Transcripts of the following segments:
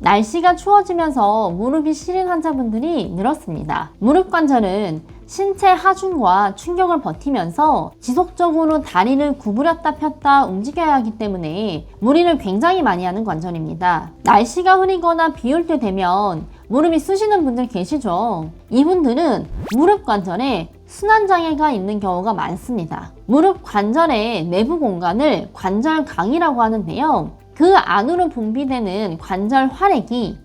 날씨가 추워지면서 무릎이 시린 환자분들이 늘었습니다. 무릎 관절은 신체 하중과 충격을 버티면서 지속적으로 다리를 구부렸다 폈다 움직여야 하기 때문에 무리를 굉장히 많이 하는 관절입니다. 날씨가 흐리거나 비올 때 되면 무릎이 쑤시는 분들 계시죠? 이분들은 무릎 관절에 순환장애가 있는 경우가 많습니다. 무릎 관절의 내부 공간을 관절강이라고 하는데요. 그 안으로 분비되는 관절 활액이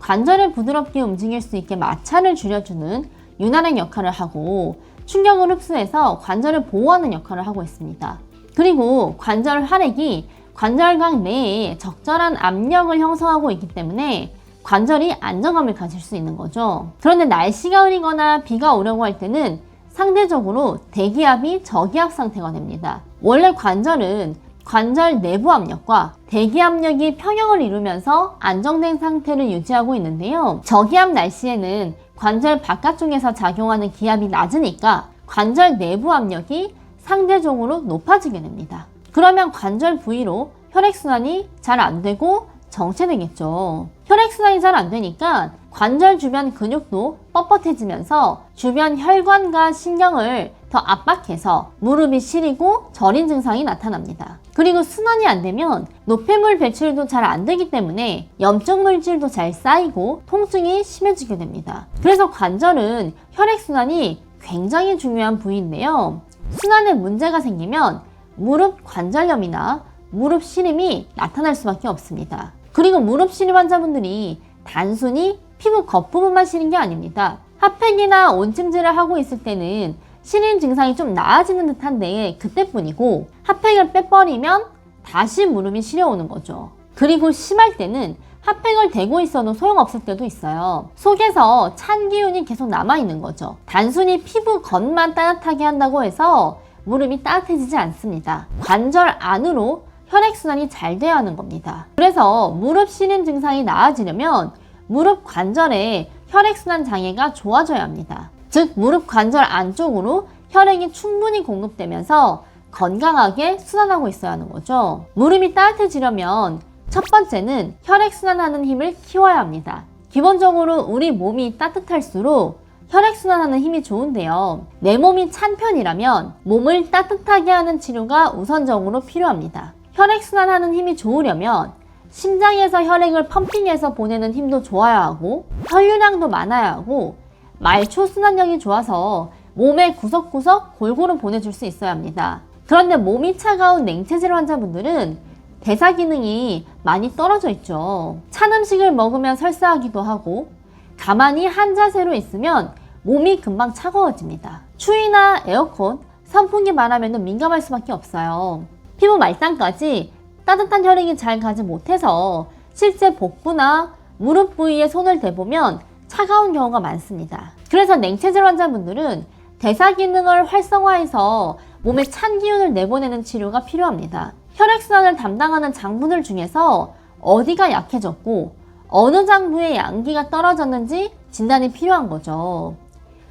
관절을 부드럽게 움직일 수 있게 마찰을 줄여주는 윤활의 역할을 하고 충격을 흡수해서 관절을 보호하는 역할을 하고 있습니다. 그리고 관절 활액이 관절강 내에 적절한 압력을 형성하고 있기 때문에 관절이 안정감을 가질 수 있는 거죠. 그런데 날씨가 흐리거나 비가 오려고 할 때는 상대적으로 대기압이 저기압 상태가 됩니다. 원래 관절은 관절 내부 압력과 대기 압력이 평형을 이루면서 안정된 상태를 유지하고 있는데요. 저기압 날씨에는 관절 바깥쪽에서 작용하는 기압이 낮으니까 관절 내부 압력이 상대적으로 높아지게 됩니다. 그러면 관절 부위로 혈액순환이 잘 안 되고 정체되겠죠. 혈액 순환이 잘 안 되니까 관절 주변 근육도 뻣뻣해지면서 주변 혈관과 신경을 더 압박해서 무릎이 시리고 저린 증상이 나타납니다. 그리고 순환이 안 되면 노폐물 배출도 잘 안 되기 때문에 염증 물질도 잘 쌓이고 통증이 심해지게 됩니다. 그래서 관절은 혈액순환이 굉장히 중요한 부위인데요. 순환에 문제가 생기면 무릎 관절염이나 무릎 시림이 나타날 수밖에 없습니다. 그리고 무릎 시림 환자분들이 단순히 피부 겉부분만 시린 게 아닙니다. 핫팩이나 온찜질을 하고 있을 때는 시린 증상이 좀 나아지는 듯한데 그때뿐이고 핫팩을 빼버리면 다시 무릎이 시려오는 거죠. 그리고 심할 때는 핫팩을 대고 있어도 소용없을 때도 있어요. 속에서 찬 기운이 계속 남아있는 거죠. 단순히 피부 겉만 따뜻하게 한다고 해서 무릎이 따뜻해지지 않습니다. 관절 안으로 혈액순환이 잘 돼야 하는 겁니다. 그래서 무릎 시림 증상이 나아지려면 무릎 관절에 혈액순환 장애가 좋아져야 합니다. 즉, 무릎 관절 안쪽으로 혈액이 충분히 공급되면서 건강하게 순환하고 있어야 하는 거죠. 무릎이 따뜻해지려면 첫 번째는 혈액순환하는 힘을 키워야 합니다. 기본적으로 우리 몸이 따뜻할수록 혈액순환하는 힘이 좋은데요. 내 몸이 찬 편이라면 몸을 따뜻하게 하는 치료가 우선적으로 필요합니다. 혈액순환하는 힘이 좋으려면 심장에서 혈액을 펌핑해서 보내는 힘도 좋아야 하고 혈류량도 많아야 하고 말초 순환력이 좋아서 몸의 구석구석 골고루 보내줄 수 있어야 합니다. 그런데 몸이 차가운 냉체질 환자분들은 대사 기능이 많이 떨어져 있죠. 찬 음식을 먹으면 설사하기도 하고 가만히 한 자세로 있으면 몸이 금방 차가워집니다. 추위나 에어컨, 선풍기 바람에는 민감할 수밖에 없어요. 피부 말단까지 따뜻한 혈액이 잘 가지 못해서 실제 복부나 무릎 부위에 손을 대보면 차가운 경우가 많습니다. 그래서 냉체질 환자분들은 대사 기능을 활성화해서 몸에 찬 기운을 내보내는 치료가 필요합니다. 혈액순환을 담당하는 장분들 중에서 어디가 약해졌고 어느 장부의 양기가 떨어졌는지 진단이 필요한 거죠.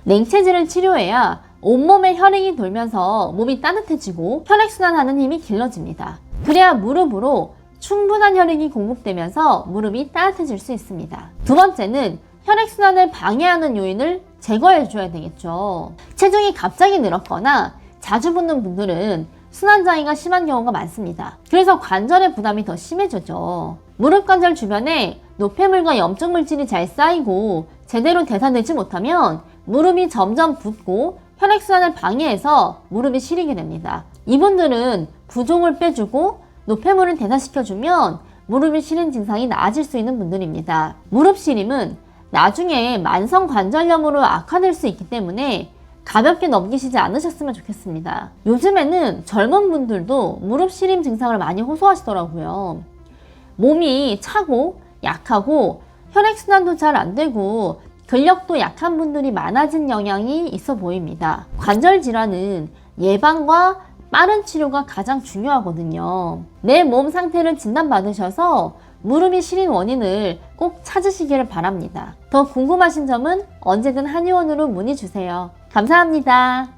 냉체질을 치료해야 온몸에 혈액이 돌면서 몸이 따뜻해지고 혈액순환하는 힘이 길러집니다. 그래야 무릎으로 충분한 혈액이 공급되면서 무릎이 따뜻해질 수 있습니다. 두 번째는 혈액순환을 방해하는 요인을 제거해 줘야 되겠죠. 체중이 갑자기 늘었거나 자주 붓는 분들은 순환장애가 심한 경우가 많습니다. 그래서 관절의 부담이 더 심해지죠. 무릎 관절 주변에 노폐물과 염증 물질이 잘 쌓이고 제대로 대사되지 못하면 무릎이 점점 붓고 혈액순환을 방해해서 무릎이 시리게 됩니다. 이분들은 부종을 빼주고 노폐물을 대사시켜주면 무릎이 시린 증상이 나아질 수 있는 분들입니다. 무릎 시림은 나중에 만성 관절염으로 악화될 수 있기 때문에 가볍게 넘기시지 않으셨으면 좋겠습니다. 요즘에는 젊은 분들도 무릎 시림 증상을 많이 호소하시더라고요. 몸이 차고 약하고 혈액순환도 잘 안 되고 근력도 약한 분들이 많아진 영향이 있어 보입니다. 관절 질환은 예방과 빠른 치료가 가장 중요하거든요. 내 몸 상태를 진단받으셔서 무릎이 시린 원인을 꼭 찾으시기를 바랍니다. 더 궁금하신 점은 언제든 한의원으로 문의 주세요. 감사합니다.